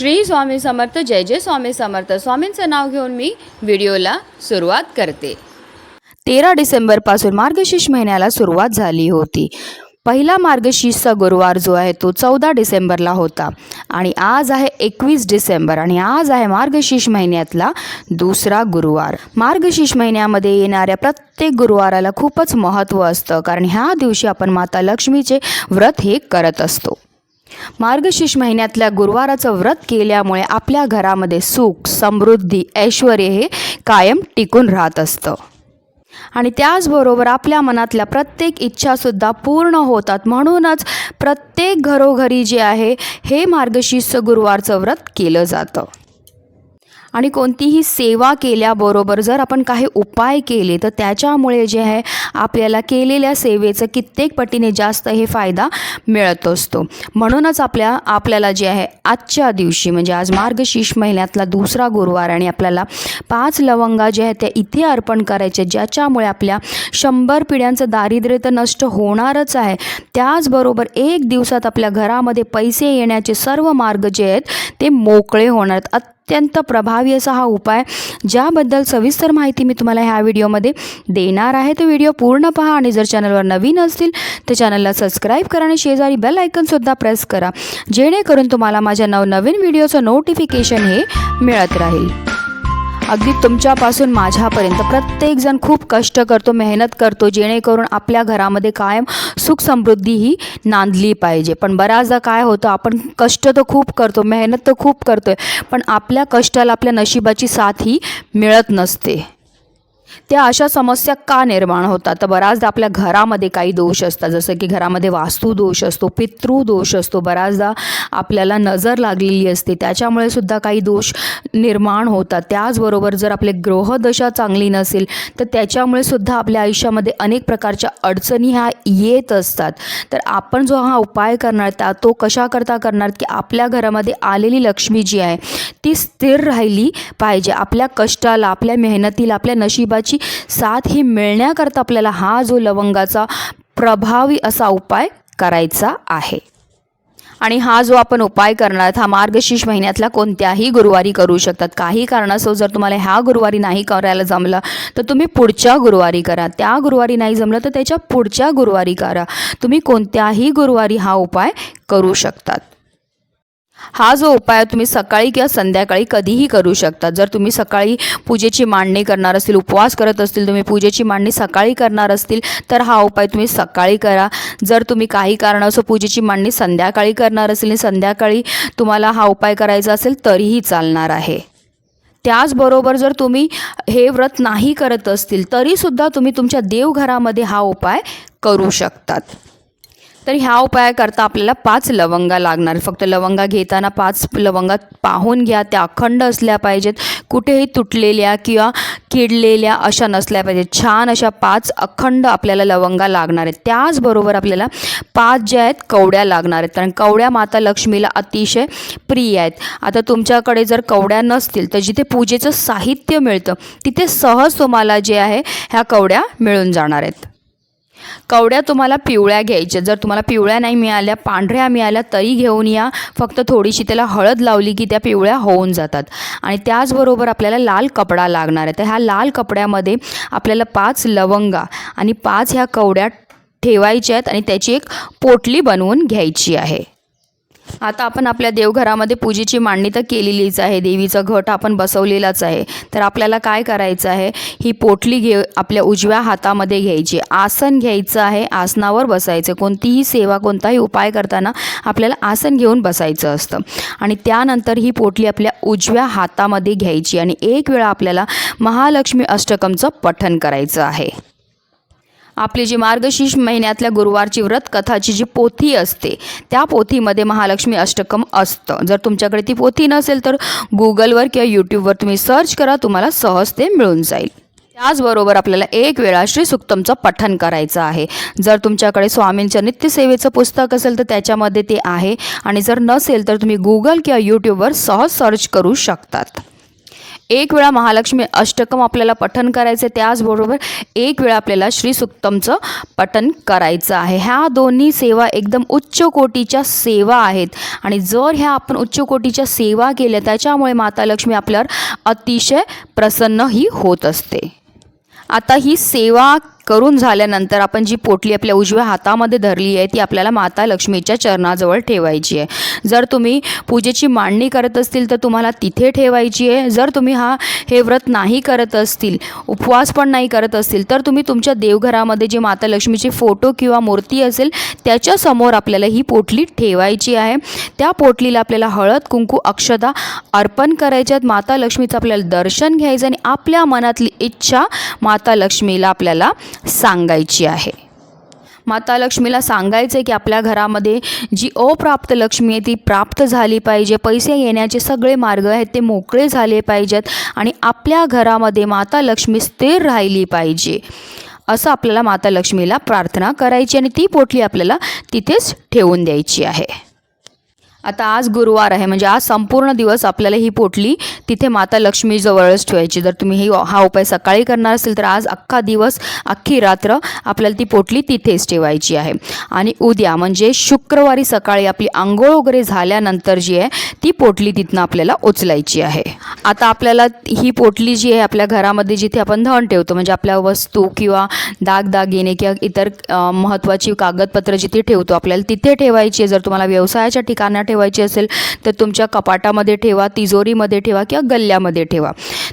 श्री स्वामी समर्थ जय जय स्वामी समर्थ. स्वामींचं नाव घेऊन मी व्हिडिओला सुरुवात करते. तेरा डिसेंबरपासून मार्गशीर्ष महिन्याला सुरुवात झाली होती. पहिला मार्गशीर्षचा गुरुवार जो आहे तो चौदा डिसेंबरला होता. आणि आज आहे एकवीस डिसेंबर आणि आज आहे मार्गशीर्ष महिन्यातला दुसरा गुरुवार. मार्गशीर्ष महिन्यामध्ये येणाऱ्या प्रत्येक गुरुवाराला खूपच महत्त्व असतं. कारण ह्या दिवशी आपण माता लक्ष्मीचे व्रत हे करत असतो. मार्गशीर्ष महिन्यातल्या गुरुवाराचं व्रत केल्यामुळे आपल्या घरामध्ये सुख समृद्धी ऐश्वर हे कायम टिकून राहत असतं. आणि त्याचबरोबर आपल्या मनातल्या प्रत्येक इच्छासुद्धा पूर्ण होतात. म्हणूनच प्रत्येक घरोघरी जे आहे हे मार्गशीर्ष गुरुवारचं व्रत केलं जातं. आणि कोणतीही सेवा केल्याबरोबर जर आपण काही उपाय केले तर त्याच्यामुळे जे आहे आपल्याला केलेल्या सेवेचं कित्येक पटीने जास्त हे फायदा मिळत असतो. म्हणूनच आपल्या आपल्याला जे आहे आजच्या दिवशी म्हणजे आज मार्गशीर्ष महिन्यातला दुसरा गुरुवार आणि आपल्याला पाच लवंगा जे आहेत त्या इथे अर्पण करायचे ज्याच्यामुळे आपल्या शंभर पिढ्यांचं दारिद्र्य तर नष्ट होणारच आहे. त्याचबरोबर एक दिवसात आपल्या घरामध्ये पैसे येण्याचे सर्व मार्ग जे आहेत ते मोकळे होणार आहेत. अत्यंत प्रभावी असा हा उपाय ज्याबद्दल सविस्तर माहिती मी तुम्हाला ह्या व्हिडिओमध्ये देणार आहे. तो व्हिडिओ पूर्ण पहा आणि जर चॅनलवर नवीन असतील तर चॅनलला सबस्क्राईब करा आणि शेजारी बेल आयकनसुद्धा प्रेस करा जेणेकरून तुम्हाला माझ्या नवनवीन व्हिडिओचं नोटिफिकेशन हे मिळत राहील. अगदी तुमच्यापासून माझ्यापर्यंत. प्रत्येकजण खूप कष्ट करतो मेहनत करतो जेणेकरून आपल्या घरामध्ये कायम सुख समृद्धी ही नांदली पाहिजे. पण बऱ्याचदा काय होतं आपण कष्ट तर खूप करतो मेहनत तर खूप करतो आहे पण आपल्या कष्टाला आपल्या नशिबाची साथ ही मिळत नसते. त्या अशा समस्या का निर्माण होतात? तर बऱ्याचदा आपल्या घरामध्ये काही दोष असतात. जसं की घरामध्ये वास्तू दोष असतो पितृ दोष असतो. बऱ्याचदा आपल्याला नजर लागलेली असते. त्याच्यामुळे सुद्धा काही दोष निर्माण होतात. त्याचबरोबर जर आपले ग्रहदशा चांगली नसेल तर त्याच्यामुळे सुद्धा आपल्या आयुष्यामध्ये अनेक प्रकारच्या अडचणी ह्या येत असतात. तर आपण जो हा उपाय करणार त्या तो कशाकरता करणार? की आपल्या घरामध्ये आलेली लक्ष्मी जी आहे ती स्थिर राहिली पाहिजे. आपल्या कष्टाला आपल्या मेहनतीला आपल्या नशिबाची साथ ही मिळण्याकरता आपल्याला हा जो लवंगाचा प्रभावी असा उपाय करायचा आहे. आणि हा जो आपण उपाय करणार हा मार्गशीर्ष महिन्यातला कोणत्याही गुरुवारी करू शकतात. काही कारणास्तव जर तुम्हाला ह्या गुरुवारी नाही करायला जमलं तर तुम्ही पुढच्या गुरुवारी करा. त्या गुरुवारी नाही जमलं तर त्याच्या पुढच्या गुरुवारी करा. तुम्ही कोणत्याही गुरुवारी हा उपाय करू शकतात. हा जो उपाय तुम्ही सकाळी किंवा संध्याकाळी कधीही करू शकता. जर तुम्ही सकाळी पूजेची मांडणी करणार असतील उपवास करत असतील तुम्ही पूजेची मांडणी सकाळी करणार असतील तर हा उपाय तुम्ही सकाळी करा. जर तुम्ही काही कारणास्तव पूजेची मांडणी संध्याकाळी करणार असेल आणि संध्याकाळी तुम्हाला हा उपाय करायचा असेल तरीही चालणार आहे. त्याचबरोबर जर तुम्ही हे व्रत नाही करत असतील तरीसुद्धा तुम्ही तुमच्या देवघरामध्ये हा उपाय करू शकतात. तर ह्या उपायाकरता आपल्याला पाच लवंगा लागणार. फक्त लवंगा घेताना पाच लवंगा पाहून घ्या. त्या अखंड असल्या पाहिजेत. कुठेही तुटलेल्या किंवा किडलेल्या अशा नसल्या पाहिजेत. छान अशा पाच अखंड आपल्याला लवंगा लागणार आहेत. त्याचबरोबर आपल्याला पाच ज्या आहेत कवड्या लागणार आहेत. कारण कवड्या माता लक्ष्मीला अतिशय प्रिय आहेत. आता तुमच्याकडे जर कवड्या नसतील तर जिथे पूजेचं साहित्य मिळतं तिथे सहज तुम्हाला जे आहे ह्या कवड्या मिळून जाणार आहेत. कवड्या तुम्हाला पिवळ्या घ्यायच्या. जर तुम्हाला पिवळ्या नाही मिळाल्या पांढऱ्या मिळाल्या तरी घेऊन या. फक्त थोडीशी त्याला हळद लावली की त्या पिवळ्या होऊन जातात. आणि त्याचबरोबर आपल्याला लाल कपडा लागणार आहे. तर ह्या लाल कपड्यामध्ये आपल्याला पाच लवंगा आणि पाच ह्या कवड्या ठेवायच्या आहेत आणि त्याची एक पोटली बनवून घ्यायची आहे. आता आपण आपल्या देवघरामध्ये पूजेची मांडणी तर केलेलीच आहे. देवीचा घट आपण बसवलेलाच आहे. तर आपल्याला काय करायचं आहे? ही पोटली घे आपल्या उजव्या हातामध्ये घ्यायची. आसन घ्यायचं आहे आसनावर बसायचं. कोणतीही सेवा कोणताही उपाय करताना आपल्याला आसन घेऊन बसायचं असतं. आणि त्यानंतर ही पोटली आपल्या उजव्या हातामध्ये घ्यायची आणि एक वेळा आपल्याला महालक्ष्मी अष्टकमचं पठण करायचं आहे. आपली जी मार्गशीर्ष महिन्यातल्या गुरुवारची व्रत कथाची जी पोथी असते त्या पोथीमध्ये महालक्ष्मी अष्टकम असतं. जर तुमच्याकडे ती पोथी नसेल तर गुगलवर किंवा यूट्यूबवर तुम्ही सर्च करा तुम्हाला सहज ते मिळून जाईल. त्याचबरोबर आपल्याला एक वेळा श्री सुक्तमचं करायचं आहे. जर तुमच्याकडे स्वामींच्या नित्यसेवेचं पुस्तक असेल तर त्याच्यामध्ये ते आहे. आणि जर नसेल तर तुम्ही गुगल किंवा यूट्यूबवर सहज सर्च करू शकतात. एक वेळा महालक्ष्मी अष्टकम आपल्याला पठन करायचं आहे त्याचबरोबर एक वेळा आपल्याला श्री सुक्तमचं पठन करायचं आहे. ह्या दोन्ही सेवा एकदम उच्च कोटीच्या सेवा आहेत. आणि जर ह्या आपण उच्च कोटीच्या सेवा केल्या त्याच्यामुळे माता लक्ष्मी आपल्यावर अतिशय प्रसन्न ही होत असते. आता ही सेवा करून झाल्यानंतर आपण जी पोटली आपल्या उजव्या हातामध्ये धरली आहे ती आपल्याला माता लक्ष्मीच्या चरणाजवळ ठेवायची आहे. जर तुम्ही पूजेची मांडणी करत असतील तर तुम्हाला तिथे ठेवायची आहे. जर तुम्ही हा हे व्रत नाही करत असतील उपवास पण नाही करत असतील तर तुम्ही तुमच्या देवघरामध्ये जे माता लक्ष्मीचे फोटो किंवा मूर्ती असेल त्याच्यासमोर आपल्याला ही पोटली ठेवायची आहे. त्या पोटलीला आपल्याला हळद कुंकू अक्षता अर्पण करायच्यात माता लक्ष्मीचं आपल्याला दर्शन घ्यायचं आणि आपल्या मनातली इच्छा माता लक्ष्मीला आपल्याला सांगायची आहे. माता लक्ष्मीला सांगायचं आहे की आपल्या घरामध्ये जी अप्राप्त लक्ष्मी आहे ती प्राप्त झाली पाहिजे. पैसे येण्याचे सगळे मार्ग आहेत ते मोकळे झाले पाहिजेत आणि आपल्या घरामध्ये माता लक्ष्मी स्थिर राहिली पाहिजे. असं आपल्याला माता लक्ष्मीला प्रार्थना करायची आणि ती पोटली आपल्याला तिथेच ठेवून द्यायची आहे. आता आज गुरुवार आहे म्हणजे आज संपूर्ण दिवस आपल्याला ही पोटली तिथे माता लक्ष्मीजवळच ठेवायची. जर तुम्ही ही हा उपाय सकाळी करणार असेल तर आज अख्खा दिवस अख्खी रात्र आपल्याला ती पोटली तिथेच ठेवायची आहे. आणि उद्या म्हणजे शुक्रवारी सकाळी आपली आंघोळ वगैरे झाल्यानंतर जी आहे ती पोटली तिथनं आपल्याला उचलायची आहे. आता आपल्याला ही पोटली जी आहे आपल्या घरामध्ये जिथे आपण धन ठेवतो म्हणजे आपल्या वस्तू किंवा दागदागिने किंवा इतर महत्त्वाची कागदपत्र जिथे ठेवतो आपल्याला तिथे ठेवायची आहे. जर तुम्हाला व्यवसायाच्या ठिकाणी ठेवायची असेल तर तुमच्या कपाटामध्ये ठेवा तिजोरीमध्ये ठेवा किंवा गल्ल्यामध्ये ठेवा.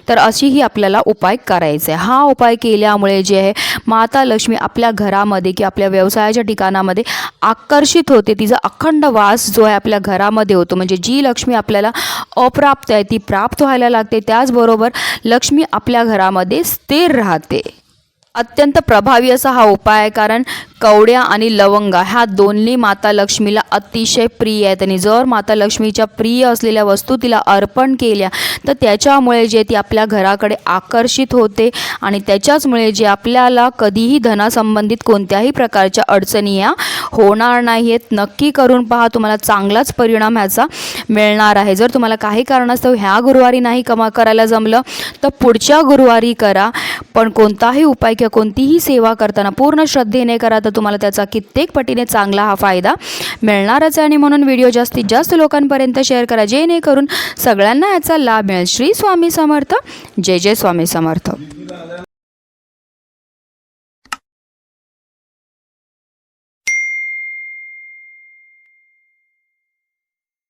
तर अशीही आपल्याला उपाय करायचा. आहे हा उपाय केल्यामुळे जे आहे माता लक्ष्मी आपल्या घरामध्ये किंवा आपल्या व्यवसायाच्या ठिकाणामध्ये आकर्षित होते. तिचा अखंड वास जो आहे आपल्या घरामध्ये होतो. म्हणजे जी लक्ष्मी आपल्याला अप्राप्त आहे ती प्राप्त व्हायला लागते. त्याचबरोबर लक्ष्मी आपल्या घरामध्ये स्थिर राहते. अत्यंत प्रभावी असा हा उपाय आहे कारण कवड्या आणि लवंगा ह्या दोन्ही माता लक्ष्मीला अतिशय प्रिय आहेत आणि जर माता लक्ष्मीच्या प्रिय असलेल्या वस्तू तिला अर्पण केल्या तर त्याच्यामुळे जे ती आपल्या घराकडे आकर्षित होते आणि त्याच्याचमुळे जे आपल्याला कधीही धनासंबंधित कोणत्याही प्रकारच्या अडचणी या होणार नाही आहेत नक्की करून पहा तुम्हाला चांगलाच परिणाम ह्याचा मिळणार आहे. जर तुम्हाला काही कारणास्तव ह्या गुरुवारी नाही कमा करायला जमलं तर पुढच्या गुरुवारी करा. पण कोणताही उपाय किंवा कोणतीही सेवा करताना पूर्ण श्रद्धेने करा. तर तुम्हाला त्याचा कित्येक पटीने चांगला हा फायदा मिळणारच आहे. आणि म्हणून व्हिडिओ जास्तीत जास्त लोकांपर्यंत शेअर करा. जेणेकरून सगळ्यांना याचा लाभ मिळेल. श्री स्वामी समर्थ. जय जय स्वामी समर्थ.